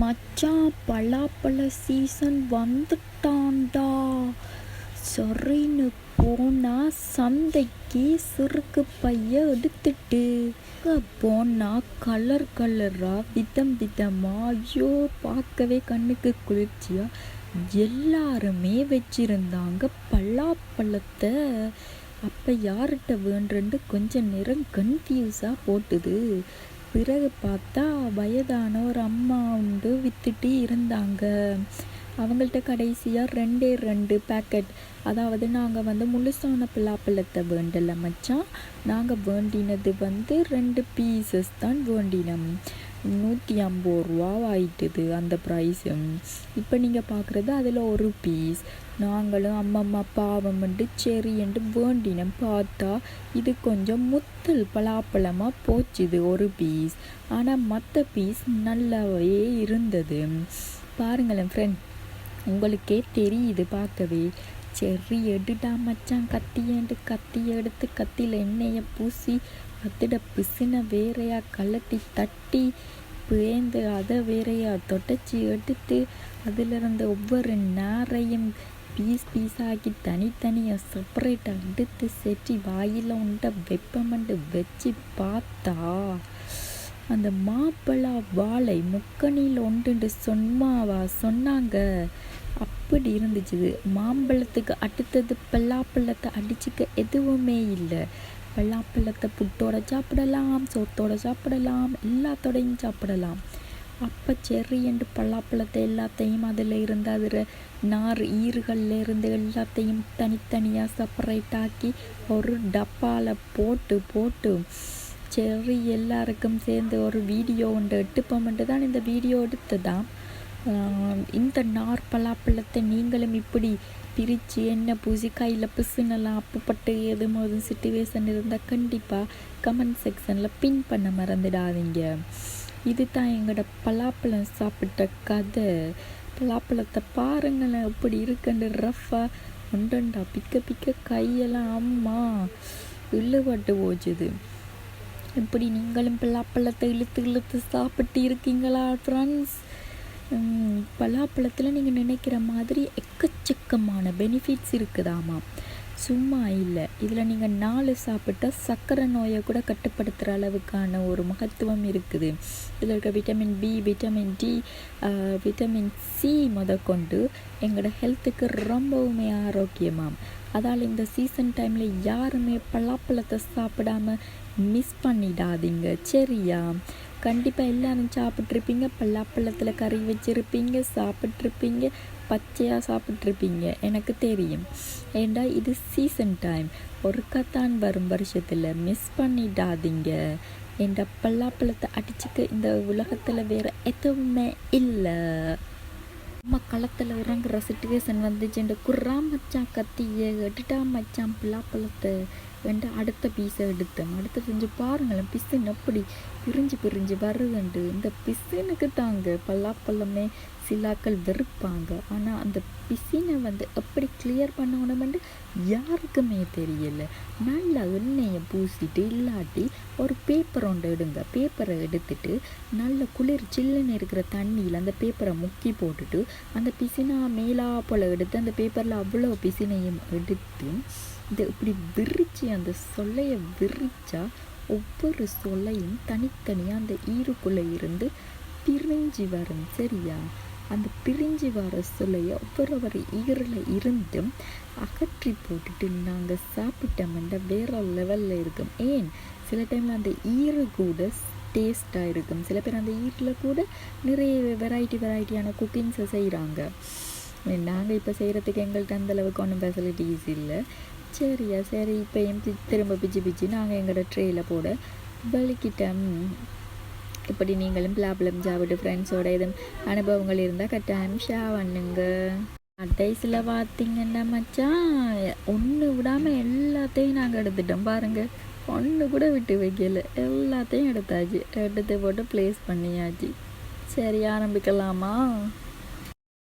மச்சான் பலாப்பழ சீசன் வந்துட்டான்டா. சரின்னு போனா சந்தைக்கு சிறுக்கு பைய எடுத்துட்டு. போனா கலர் கலரா விதம் விதமா ஐயோ பார்க்கவே கண்ணுக்கு குளிர்ச்சியா. எல்லாருமே வச்சிருந்தாங்க பலாப்பழத்தை. அப்போ யார்கிட்ட வேண்டுன்னு கொஞ்சம் நேரம் கன்ஃபியூஸாக போட்டுது. பிறகு பார்த்தா வயதான ஒரு அம்மா உண்டு வித்துட்டு இருந்தாங்க. அவங்கள்ட்ட கடைசியாக ரெண்டே ரெண்டு பேக்கெட் அதாவது நாங்கள் வந்து முழுசான பிலாப்பழத்தை வேண்டலை மச்சான். நாங்கள் வேண்டினது வந்து ரெண்டு பீசஸ் தான் வேண்டினோம். நூற்றி ஐம்பது ரூபா ஆயிட்டுது அந்த ப்ரைஸு இப்போ நீங்கள் பார்க்குறது அதில் ஒரு பீஸ் நாங்களும் அம்மம்மா பாவம்ண்டு சரி வேண்டினம் பார்த்தா இது கொஞ்சம் முத்தல் பலாப்பழமாக போச்சுது ஒரு பீஸ் ஆனால் மற்ற பீஸ் நல்லாவே இருந்தது. பாருங்களேன் ஃப்ரெண்ட் உங்களுக்கே தெரியுது பார்க்கவே செரி எடுடா மச்சான் கத்தியேண்டு கத்தி எடுத்து கத்தியில் எண்ணெயை பூசி அதிட பிசினை வேறையா கலட்டி தட்டி பேந்து அதை வேறையா தொடச்சி எடுத்து அதில் இருந்த ஒவ்வொரு நாரையும் பீஸ் பீஸாக்கி தனித்தனியாக செப்பரேட்டாக எடுத்து செட்டி வாயில் உண்ட வெப்பமண்டு வச்சு பார்த்தா அந்த மாப்பழா வாழை முக்கணியில் ஒன்றுண்டு சொன்னாவா சொன்னாங்க. அப்படி இருந்துச்சு. மாம்பழத்துக்கு அடுத்தது பல்லாப்பழத்தை அடிச்சுக்க எதுவுமே இல்லை. பல்லாப்பழத்தை புட்டோட சாப்பிடலாம் சோத்தோட சாப்பிடலாம் எல்லாத்தோடையும் சாப்பிடலாம். அப்போ செர்ரி என்று பல்லாப்பழத்தை எல்லாத்தையும் அதில் இருந்து அதில் நார் ஈறுகளில் இருந்து எல்லாத்தையும் தனித்தனியாக செப்பரேட் ஆக்கி ஒரு டப்பாவில் போட்டு போட்டு செர்ரி எல்லாருக்கும் சேர்ந்து ஒரு வீடியோ ஒன்று எடுப்போம்ட்டு தான் இந்த வீடியோ எடுத்ததான் இந்த நார் பலாப்பழத்தை நீங்களும் இப்படி பிரித்து என்ன பூசி பிசுனெல்லாம் அப்புப்பட்டு எது மோதும் சுட்டுவேஷன் இருந்தால் கண்டிப்பாக கமெண்ட் செக்ஷனில் பின் பண்ண மறந்துடாதீங்க. இது தான் எங்களோட பலாப்பழம் சாப்பிட்ட கதை. பலாப்பழத்தை பாருங்களேன் எப்படி இருக்குன்னு ரஃப்பாக ஒன்றண்டா பிக்க பிக்க கையெல்லாம் அம்மா இழுபட்டு போச்சுது. இப்படி நீங்களும் பலாப்பழத்தை இழுத்து இழுத்து சாப்பிட்டு இருக்கீங்களா ஃப்ரெண்ட்ஸ் பலாப்பழத்தில் நீங்கள் நினைக்கிற மாதிரி எக்கச்சக்கமான பெனிஃபிட்ஸ் இருக்குதாமா? சும்மா இல்லை. இதில் நீங்கள் நாலு சாப்பிட்டா சர்க்கரை நோயை கூட கட்டுப்படுத்துகிற அளவுக்கான ஒரு மகத்துவம் இருக்குது. இதில் இருக்க vitamin B vitamin D vitamin C முதற்கொண்டு எங்களோட ஹெல்த்துக்கு ரொம்பவுமே ஆரோக்கியமாம். அதால் இந்த சீசன் டைமில் யாருமே பலாப்பழத்தை சாப்பிடாம மிஸ் பண்ணிடாதீங்க. சரியா? கண்டிப்பாக எல்லாரும் சாப்பிட்ருப்பீங்க பல்லாப்பழத்தில் கறி வச்சுருப்பீங்க சாப்பிட்ருப்பீங்க பச்சையாக சாப்பிட்ருப்பீங்க எனக்கு தெரியும். ஏண்டா இது சீசன் டைம் ஒருக்கத்தான் வரும் வருஷத்தில். மிஸ் பண்ணிடாதீங்க. என்ற பல்லாப்பழத்தை அடிச்சுக்க இந்த உலகத்தில் வேறு எதுவுமே இல்லை. நம்ம களத்தில் இறங்குற சிட்டுவேஷன் வந்துச்சு குர்ரா மச்சான் கத்திய எடுட்டா மச்சான் பிளாப்பழத்தை ரெண்டு அடுத்த பீஸை எடுத்தேன். அடுத்து செஞ்சு பாருங்களேன் பிசின் எப்படி பிரிஞ்சு பிரிஞ்சு வருதுண்டு. இந்த பிசினுக்கு தாங்க பல்லாப்பழமே சிலாக்கள் வெறுப்பாங்க. ஆனால் அந்த பிசினை வந்து எப்படி கிளியர் பண்ணணுமெண்டு யாருக்குமே தெரியல. நல்லா எண்ணெயை பூசிட்டு இல்லாட்டி ஒரு பேப்பர் ஒன்று எடுங்க. பேப்பரை எடுத்துட்டு நல்ல குளிர் சில்லுன்னு இருக்கிற தண்ணியில் அந்த பேப்பரை முக்கி போட்டுட்டு அந்த பிசினா மேலா போல் எடுத்து அந்த பேப்பரில் அவ்வளோ பிசினையும் எடுத்து இதை இப்படி விரித்து அந்த சொல்லையை விரிச்சா ஒவ்வொரு சொல்லையும் தனித்தனியாக அந்த ஈருக்குள்ளே இருந்து பிரிஞ்சு வரும். சரியா? அந்த பிரிஞ்சு வர சொல்லையை ஒவ்வொரு ஈரில் இருந்து அகற்றி போட்டுட்டு நாங்கள் சாப்பிட்டோம்னா வேறு லெவலில் இருக்கும். ஏன்? சில டைமில் அந்த ஈறு கூட டேஸ்ட்டாக இருக்கும். சில பேர் அந்த ஈரில் கூட நிறைய வெரைட்டி வெரைட்டியான குக்கிங்ஸை செய்கிறாங்க நாங்கள் இப்போ செய்கிறதுக்கு எங்கள்கிட்ட அந்தளவுக்கு ஒன்றும் ஃபெசிலிட்டிஸ் இல்லை. சரியா சரி இப்போ எம் திரும்ப பிச்சு பிச்சு நாங்கள் எங்களோட ட்ரேயில் போட வலிக்கிட்டோம். இப்படி நீங்களும் பிளாப்ளம் ஜாவிட்டு ஃப்ரெண்ட்ஸோட எதுவும் அனுபவங்கள் இருந்தால் கட்டாயம் ஷா பண்ணுங்க. கடைசியில் பார்த்தீங்கன்னா மச்சான் ஒன்று விடாமல் எல்லாத்தையும் நாங்கள் எடுத்துட்டோம் பாருங்கள் ஒன்று கூட விட்டு வைக்கல. எல்லாத்தையும் எடுத்தாச்சு. எடுத்து போட்டு ப்ளேஸ் பண்ணியாச்சு. சரி ஆரம்பிக்கலாமா?